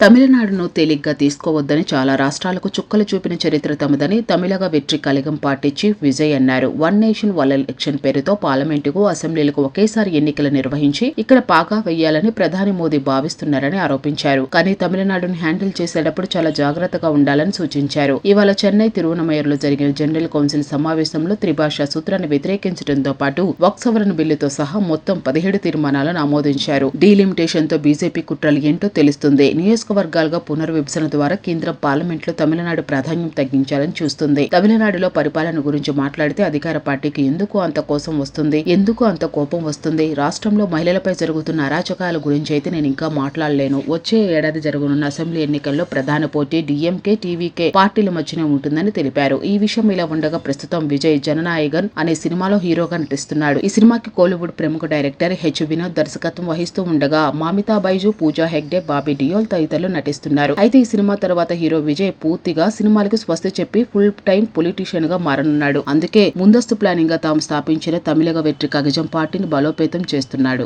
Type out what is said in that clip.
తమిళనాడును తేలిగ్గా తీసుకోవద్దని చాలా రాష్ట్రాలకు చుక్కలు చూపిన చరిత్ర తమదని తమిళగ వెట్రి కలగం పార్టీ చీఫ్ విజయ్ అన్నారు. వన్ నేషన్ వన్ ఎలక్షన్ పేరుతో పార్లమెంటుకు అసెంబ్లీలకు ఒకేసారి ఎన్నికలు నిర్వహించి ఇక్కడ పాగా వేయాలని ప్రధాని మోదీ భావిస్తున్నారని ఆరోపించారు. కానీ తమిళనాడును హ్యాండిల్ చేసేటప్పుడు చాలా జాగ్రత్తగా ఉండాలని సూచించారు. ఇవాళ చెన్నై తిరువనమయ్యలో జరిగిన జనరల్ కౌన్సిల్ సమావేశంలో త్రిభాషా సూత్రాన్ని వ్యతిరేకించడంతో పాటు వక్ సవరణ బిల్లుతో సహా మొత్తం పదిహేడు తీర్మానాలను ఆమోదించారు. డీలిమిటేషన్తో బీజేపీ కుట్రలు ఏంటో తెలుస్తుంది. నియోజకవర్గాలుగా పునర్విభజన ద్వారా కేంద్రం పార్లమెంట్లో తమిళనాడు ప్రాధాన్యం తగ్గించాలని చూస్తుంది. తమిళనాడులో పరిపాలన గురించి మాట్లాడితే అధికార పార్టీకి ఎందుకు అంత కోసం వస్తుంది? ఎందుకు అంత కోపం వస్తుంది? రాష్ట్రంలో మహిళలపై జరుగుతున్న అరాచకాల గురించి అయితే నేను ఇంకా మాట్లాడలేను. వచ్చే ఏడాది జరగనున్న అసెంబ్లీ ఎన్నికల్లో ప్రధాన పోటీ డీఎంకే టీవీకే పార్టీల మధ్యనే ఉంటుందని తెలిపారు. ఈ విషయం ఇలా ఉండగా ప్రస్తుతం విజయ్ జననాయగన్ అనే సినిమాలో హీరోగా నటిస్తున్నాడు. ఈ సినిమాకి కోలీవుడ్ ప్రముఖ డైరెక్టర్ హెచ్ వినోద్ దర్శకత్వం వహిస్తూ ఉండగా మామితా బైజు పూజా హెగ్డే బాబీ డియోల్ తదితరులు నటిస్తున్నారు. అయితే ఈ సినిమా తర్వాత హీరో విజయ్ పూర్తిగా సినిమాలకు స్వస్తి చెప్పి ఫుల్ టైం పొలిటీషియన్గా మారనున్నాడు. అందుకే ముందస్తు ప్లానింగ్గా తాము స్థాపించిన తమిళగ వెట్రి కగజం పార్టీని బలోపేతం చేస్తున్నాడు.